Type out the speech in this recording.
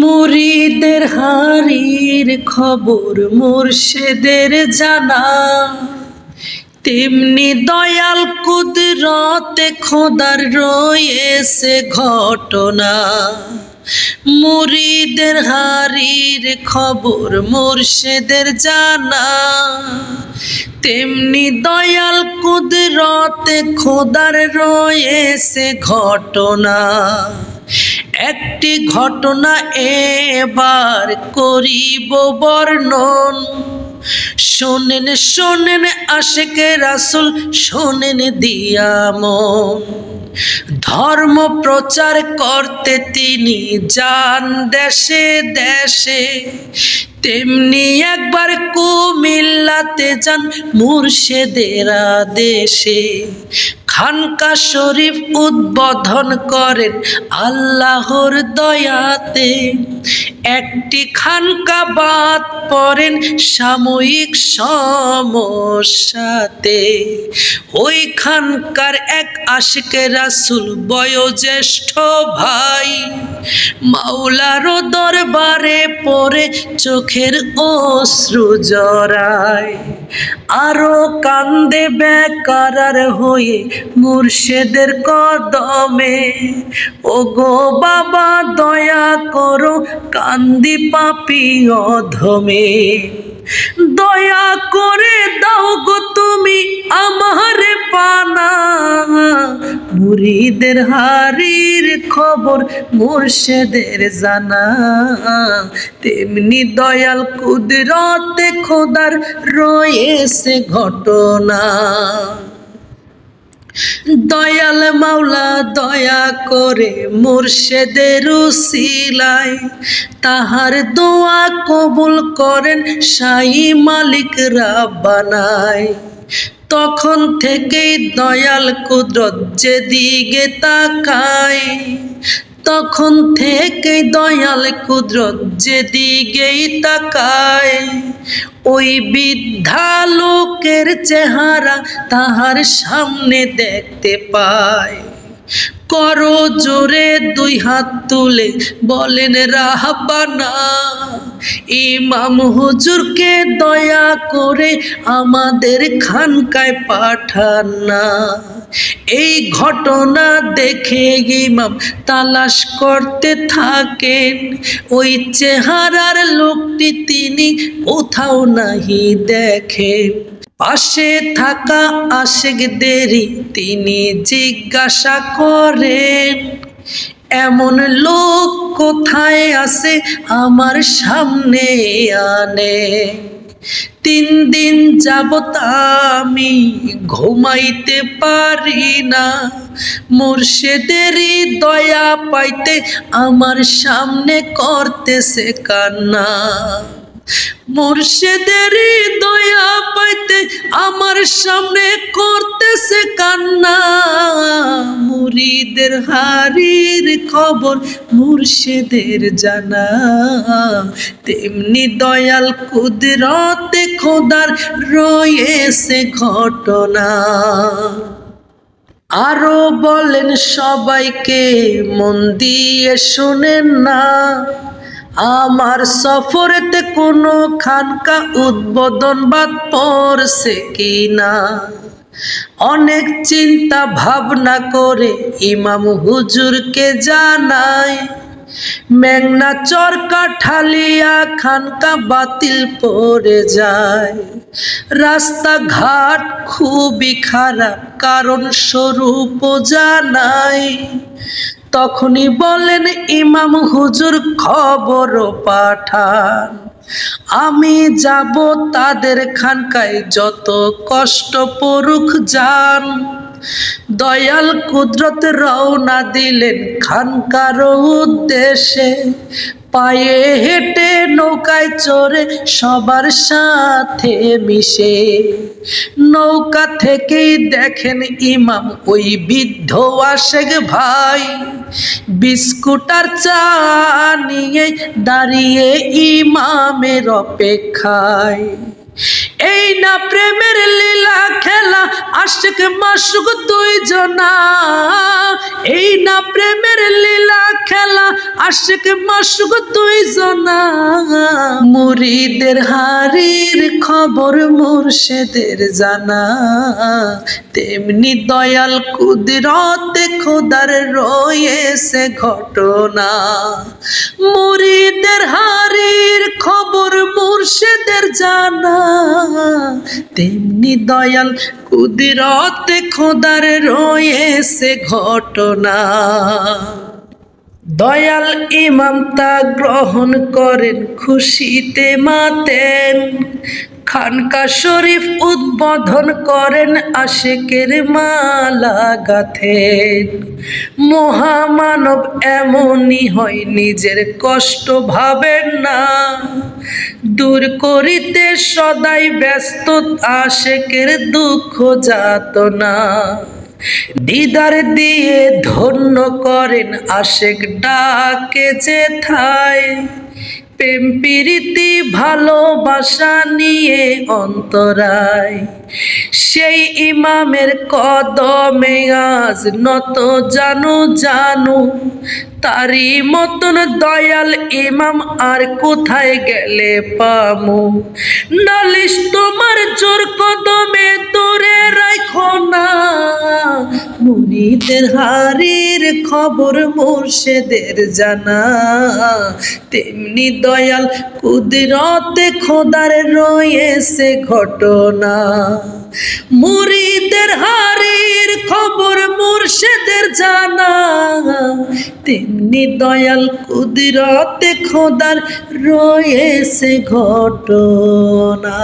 মুরিদের হারির খবর মুর্শেদের জানা। তেমনি দয়াল কুদরতে খোদার রয়েছে ঘটনা। মুরিদের হারির খবর মুর্শেদের জানা। তেমনি দয়াল কুদরতে খোদার রয়েছে ঘটনা। একটি ঘটনা এবার করিব বর্ণন। শোনেন শোনেন আশেকে রাসুল, শোনেন দিয়াম। ধর্ম প্রচার করতে তিনি যান দেশে দেশে। তেমনি একবার কুমিল্লাতে যান মুর্শেদের দেশে খানকা শরীফ উদ্বোধন করেন আল্লাহর দয়াতে। একটি খানকা বাদ পড়েন সাময়িক সমস্যাতে। ওই খানকার এক আশিকে রাসুল বয়োজ্যেষ্ঠ ভাই মাওলারও দরবারে পরে চোখের অশ্রু জড়ায়। আরও কান্দে বেকারার হয়ে মুর্শেদের কদমে ও গো বাবা, দয়া করো কান্দি পাপি অধমে। দয়া করে দাও গো তুমি আমার পানা। মুরিদের হারির খবর মুর্শেদের জানা। তেমনি দয়াল কুদরতে খোদার রয়েছে ঘটনা। দয়াল মাওলা, দয়া করে মুর্শেদের উসিলায়। তাহার দোয়া কবুল করেন সাই মালিক রাব্বানায় তখন থেকেই দয়াল কুদরত যেদিকে তাকায়। তখন থেকে দয়াল কুদরত যেদিকেই তাকায়। ওই বৃদ্ধা লোকের চেহারা তাহার সামনে দেখতে পায়। করো জোরে দুই হাত তুলে বলেন, রাহবানা, ইমাম হুজুরকে দয়া করে আমাদের খানকায় পাঠান এই ঘটনা দেখে ইমাম তালাশ করতে থাকেন। ওই চেহারার লোকটি তিনি কোথাও নাহি দেখেন। পাশে থাকা আশেকদেরই তিনি জিজ্ঞাসা করেন, এমন লোক কোথায় আছে আমার সামনে আনে? তিন দিন যাবত আমি ঘুমাইতে পারি না। মুর্শেদেরই দয়া পাইতে আমার সামনে করতেছে কান্না। মুর্শেদেরই দয়া পাইতে আমার সামনে করতেছে কান্না। মুরিদের হারির খবর মুর্শেদের জানা। তেমনি দয়াল কুদরতে খোদার রয়েছে ঘটনা। আরও বলেন সবাইকে, মন দিয়ে শোনেন না। আমার সফরেতে কোনো খানকা উদ্বোধন বাদ পড়ছে কি না অনেক চিন্তা ভাবনা করে ইমাম হুজুরকে জানায় মেঘনা চরকা ঠালিয়া খানকা বাতিল পড়ে যায়। রাস্তাঘাট খুবই খারাপ কারণ স্বরূপ জানাই তখনই বলেন, ইমাম হুজুর খবর পাঠান। আমি যাব তাদের খানকায়, যত কষ্ট পড়ুক যান। দয়াল কুদরত রওনা দিলেন খানকার উদ্দেশ্যে। পায়ে হেঁটে নৌকায় চড়ে সবার সাথে মিশে। নৌকা থেকেই দেখেন ইমাম ওই বৃদ্ধ আশেক ভাই। বিস্কুটার চা নিয়ে দাঁড়িয়ে ইমামের অপেক্ষায়। এই না প্রেমের লীলা খেলা, আশেক মাসুক দুই জনা এই না প্রেমের লীলা খেলা, আশেক মাসুক দুই জনা মুরিদের হারির খবর মুর্শেদের জানা। তেমনি দয়াল কুদরতে খোদার রয়েছে ঘটনা। মুরিদের হারির মুর্শেদের জানা তেমনি দয়াল কুদিরতে খোদার রয়েছে ঘটনা। দয়াল ইমাম তা গ্রহণ করেন, খুশিতে মাতেন। খানকা শরীফ উদ্বোধন করেন, আশেকের মালা গাথেন। মহামানব এমনই হয়, নিজের কষ্ট ভাবেন না। দূর করিতে সদাই ব্যস্ত, আশেকের দুঃখ যাতনা। দিদার দিয়ে ধন্য করেন আশেক ডাকে যে থায় প্রেম, প্রীতি, ভালোবাসা নিয়ে অন্তরায়। সেই ইমামের কদমে আজ নত জানু জানু। তারি মতন দয়াল ইমাম আর কোথায় গেলে পামু? নালিশ তোমার মুনিদের হারির খবর মুর্শেদের জানা। তেমনি দয়াল কুদরতে খোদার রয়েছে ঘটনা। মুরিদের হারির খবর মুর্শেদের জানা। তেমনি দয়াল কুদরতে খোদার রয়েছে ঘটনা।